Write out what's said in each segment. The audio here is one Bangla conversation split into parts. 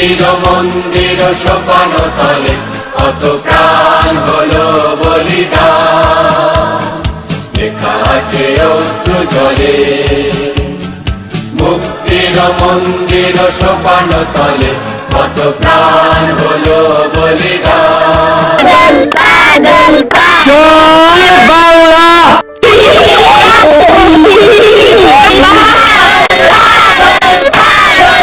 মুক্তির মন্দির সোপান তলে কত প্রাণ হলো বলিদান। লেখা আছে অশ্রু জলে। মুক্তির মন্দির সোপান তলে কত প্রাণ হলো বলিদান। জয় বাংলা।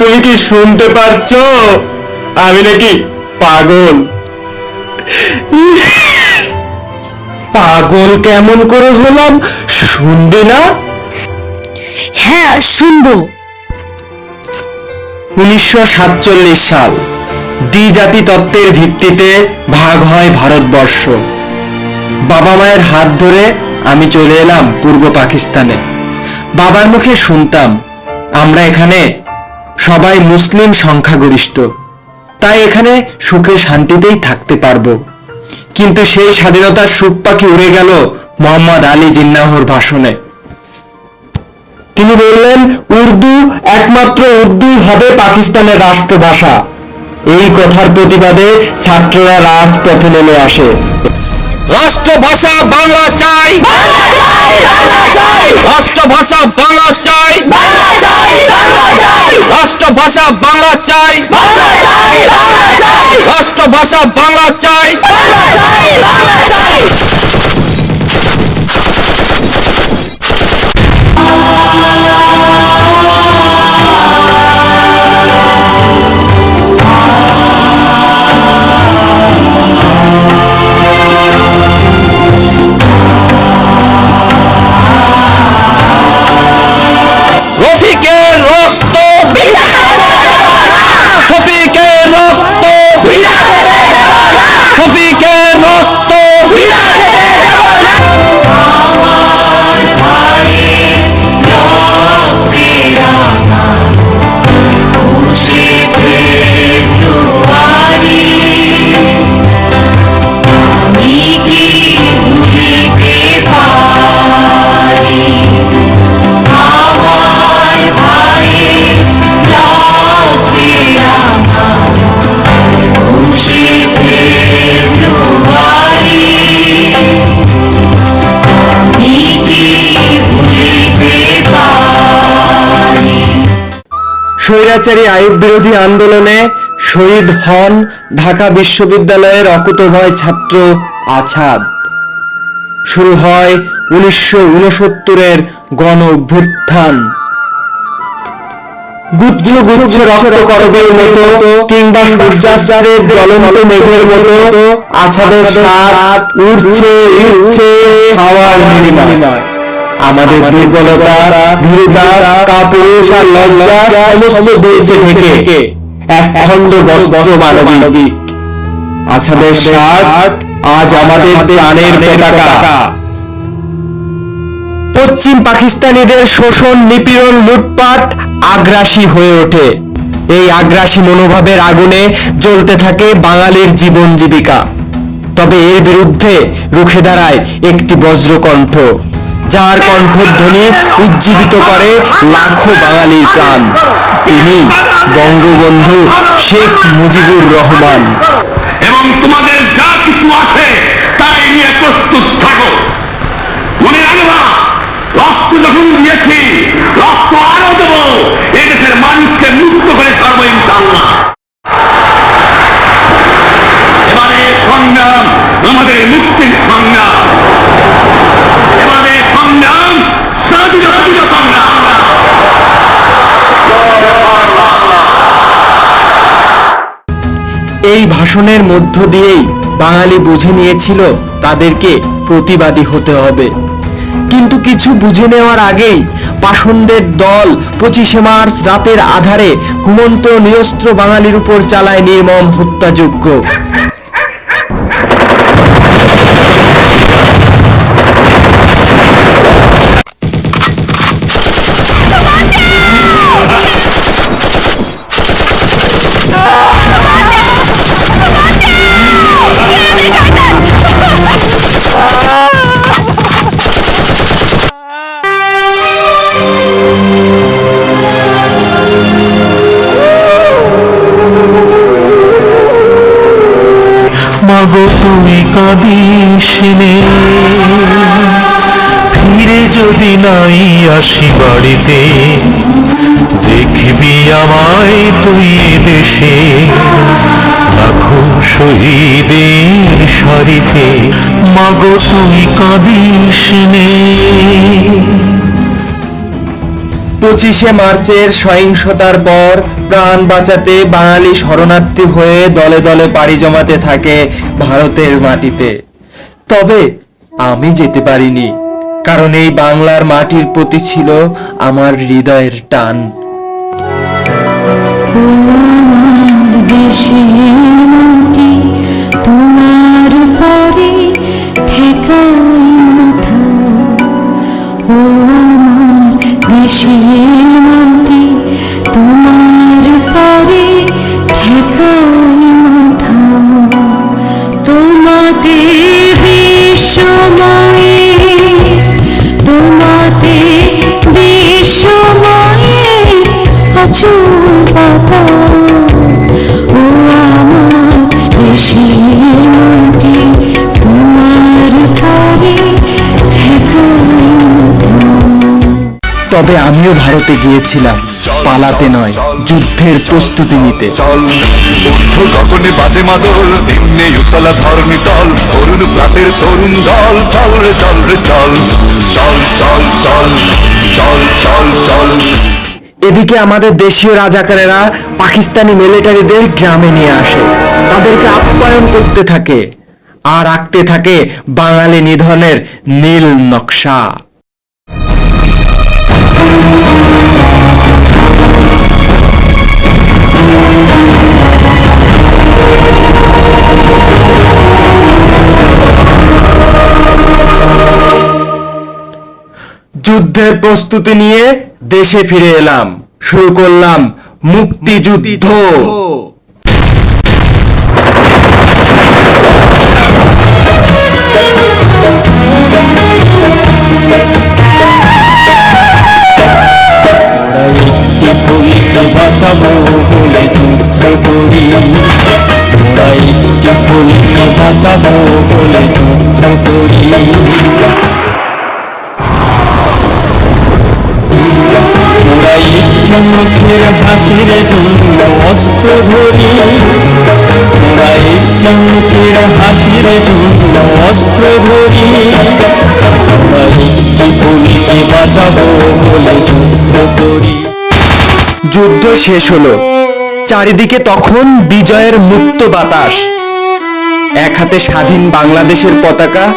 তুমি কি শুনতে পারছ? আমি নাকি পাগল। পাগল কেমন করে হলাম শুনবে না? হ্যাঁ শুনব। উনিশশো সাতচল্লিশ সাল দ্বিজাতি তত্ত্বের ভিত্তিতে ভাগ হয় ভারতবর্ষ। বাবা মায়ের হাত ধরে আমি চলে এলাম পূর্ব পাকিস্তানে। বাবার মুখে শুনতাম আমরা এখানে সবাই মুসলিম সংখ্যাগরিষ্ঠ। তাই এখানে সুখে শান্তিতেই থাকতে পারব। কিন্তু সেই স্বাধীনতার সুখ পাখি উড়ে গেল মোহাম্মদ আলী জিন্নাহর ভাষণে। তিনি বললেন উর্দু একমাত্র উর্দু হবে পাকিস্তানের রাষ্ট্রভাষা। এই কথার প্রতিবাদে ছাত্ররা রাজপথে নেমে আসে। রাষ্ট্রভাষা বাংলা চাই। রাষ্ট্রভাষা বাংলা চাই। রাষ্ট্রভাষা বাংলা চাই। রাষ্ট্রভাষা বাংলা চাই। স্বৈরাচারী আইব বিরোধী আন্দোলনে শহীদ হন ঢাকা বিশ্ববিদ্যালয়ের অকুতভয় ছাত্র আছাদ। শুরু হয় উনিশশো উনসত্তরের গণ অভ্যুত্থান গুচ্ছ গুচ্ছ রক্ত করবের মতো কিংবা সূর্যাস্তের জ্বলন্ত মেঘের মতো আছাদের সাত উঠছে উঠছে হাওয়ার বিনিময় আমাদের দুর্বলতা ভীরুতা কাপুরুষ আর লজ্জা সমস্ত দিয়েছে থেকে এক খণ্ড বস্ত্র মানবী আছাদের সাত আজ আমাদের প্রাণের পতাকা। পশ্চিম পাকিস্তানিদের শোষণ নিপীড়ন লুটপাট আগ্রাসী হয়ে ওঠে। এই আগ্রাসী মনোভাবের আগুনে জ্বলতে থাকে বাঙালির জীবন জীবিকা। তবে এর বিরুদ্ধে রুখে দাঁড়ায় একটি বজ্রকণ্ঠ। যার কণ্ঠধ্বনি উজ্জীবিত করে লাখো বাঙালির প্রাণ। তিনি বঙ্গবন্ধু শেখ মুজিবুর রহমান। এবং তোমাদের যা কিছু আছে, তাই নিয়ে প্রস্তুত থাকো। মনে রাখবা রক্ত যখন দিয়েছি, রক্ত আরও দেবো, এদেশের মানুষকে মুক্ত করে ছাড়বো ইনশাল্লাহ ভাষণের মধ্য দিয়েই বাঙালি বুঝে নিয়েছিল তাদেরকে প্রতিবাদী হতে হবে। কিন্তু কিছু বুঝে নেওয়ার আগেই পাষণ্ডের দল পঁচিশে মার্চ রাতের আধারে ঘুমন্ত নিরস্ত্র বাঙালির উপর চালায় নির্মম হত্যাযজ্ঞ। মাগো তুই কাঁদিস নে ফিরে যদি নাই আসি বাড়িতে, দেখবি আমায় তুই দেশে লাখো শহীদের সারিতে। মাগো তুই কাঁদিস নে পঁচিশে মার্চের সহিংসতার পর প্রাণ বাঁচাতে বাঙালি শরণার্থী হয়ে দলে দলে পাড়ি জমাতে থাকে ভারতের মাটিতে। তবে আমি যেতে পারিনি, কারণ এই বাংলার মাটির প্রতি ছিল আমার হৃদয়ের টান। তোমার তবে আমিও ভারতে গিয়েছিলাম। পালাতে নয় যুদ্ধের প্রস্তুতি নিতে। গগনে বাজে মাদল নিম্নে উতলা ধরণী তল তরুণ প্রাতের তরুণ দল। চল রে চল রে চল চল চল চল চল চল চল। এদিকে আমাদের দেশীয় রাজাকারেরা পাকিস্তানি মিলিটারিদের গ্রামে নিয়ে আসে। তাদেরকে আপ্যায়ন করতে থাকে আর আঁকতে থাকে বাঙালি নিধনের নীল নকশা। যুদ্ধের প্রস্তুতি নিয়ে দেশে ফিরে এলাম। শুরু করলাম মুক্তিযুদ্ধ। বাঁচাবো বলে যুদ্ধ করি একটি বাঁচাবো বলে যুদ্ধ করি। মুখের হাসির জন্য অস্ত্র ধরি। মোরা একটি মুখের হাসির জন্য অস্ত্র ধরি। মোরা একটি ফুলকে বাঁচাবো বলে যুদ্ধ করি। যুদ্ধ শেষ হলো। চারিদিকে তখন বিজয়ের মুক্ত বাতাস। এক হাতে স্বাধীন বাংলাদেশের পতাকা,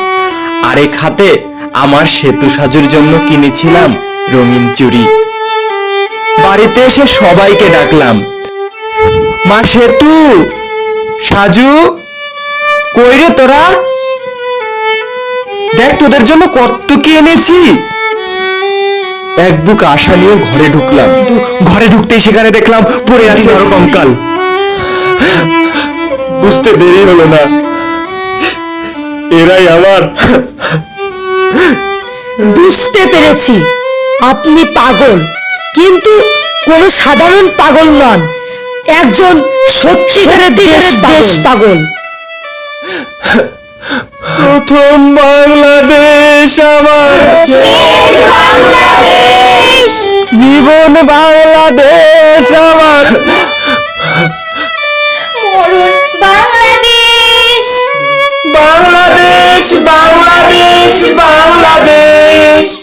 আরেক হাতে আমার সেতু সাজুর জন্য কিনেছিলাম রঙিন চুড়ি। বাড়িতে এসে সবাইকে ডাকলাম। মা সেতু, সাজু, কই রে তোরা? দেখ, তোদের জন্য কত কি এনেছি। এক বুক আশা নিয়ে ঘরে ঢুকলাম। কিন্তু ঘরে ঢুকতেই সেখানে দেখলাম পড়ে আছে আরও কঙ্কাল। বুঝতে দেরি হলো না। এরাই আমার। বুঝতে পেরেছি। আপনি পাগল। কিন্তু কোনো সাধারণ পাগল নন। একজন সত্যিকারের দেশ দেশ পাগল। প্রথম বাংলাদেশ আমার। জীবন বাংলাদেশ আমার। বাংলাদেশ। বাংলাদেশ বাংলাদেশ বাংলাদেশ।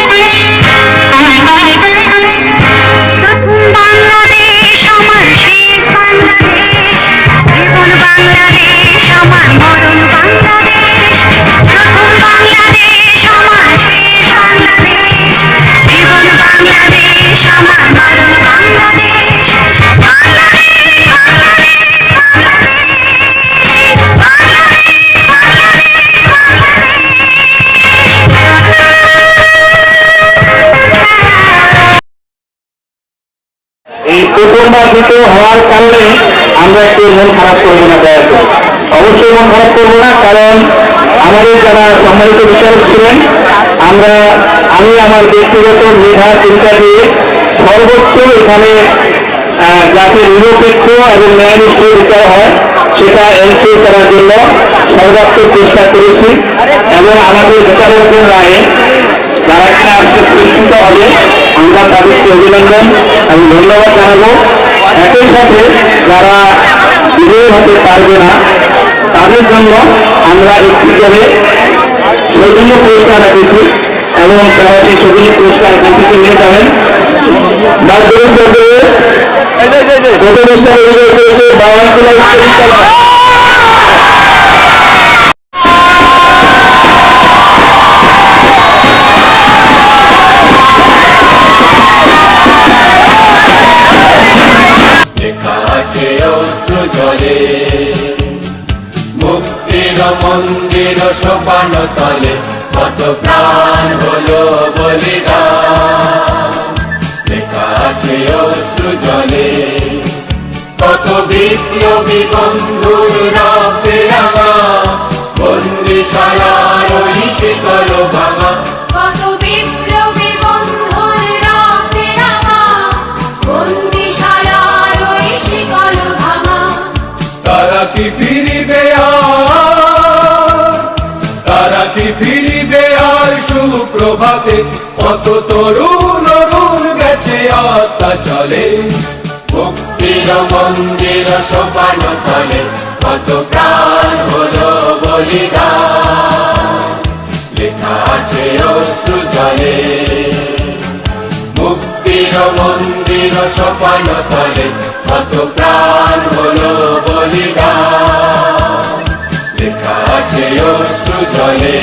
নির্যাতিত হওয়ার কারণে আমরা একটু মন খারাপ করব না, দয়া করে। অবশ্যই মন খারাপ করব না, কারণ আমাদের যারা সম্মানিত বিচারক ছিলেন, আমরা, আমি আমার ব্যক্তিগত মেধা, চিন্তা দিয়ে সর্বোচ্চ এখানে যাতে নিরপেক্ষ এবং ন্যায়নিষ্ঠ বিচার হয়, সেটা এনশিওর করার জন্য সর্বাত্মক চেষ্টা করেছি এবং আমাদের বিচারকদের রায়ে যারা এখানে পুরস্কৃত হবে, আমরা তাদেরকে অভিনন্দন এবং ধন্যবাদ জানাব একই সাথে যারা বিজয়ী হতে পারবে না তাদের জন্য আমরা একটি করে সৌজন্য পুরস্কার রেখেছি এবং তারা সেই সৌজন্য পুরস্কার এখান থেকে নিয়ে যাবেন। পর্যায়ে প্রথম স্থানে করেছে জলে মুক্তির মন্দির সোপান তলে, কত প্রাণ হলো বলিদান। আছে অশ্রু জলে। কত বিপ্লবী বন্ধুরা রক্তে রাঙা কত তরুণ অরুণ গেছে আস্থা চলে। মুক্তির মন্দির সোপান চলে কত প্রাণ হলো বলিদান। লেখা আছে অশ্রু জলে। মুক্তির মন্দির সোপান চলে কত প্রাণ হলো বলিদান। লেখা আছে অশ্রু জলে।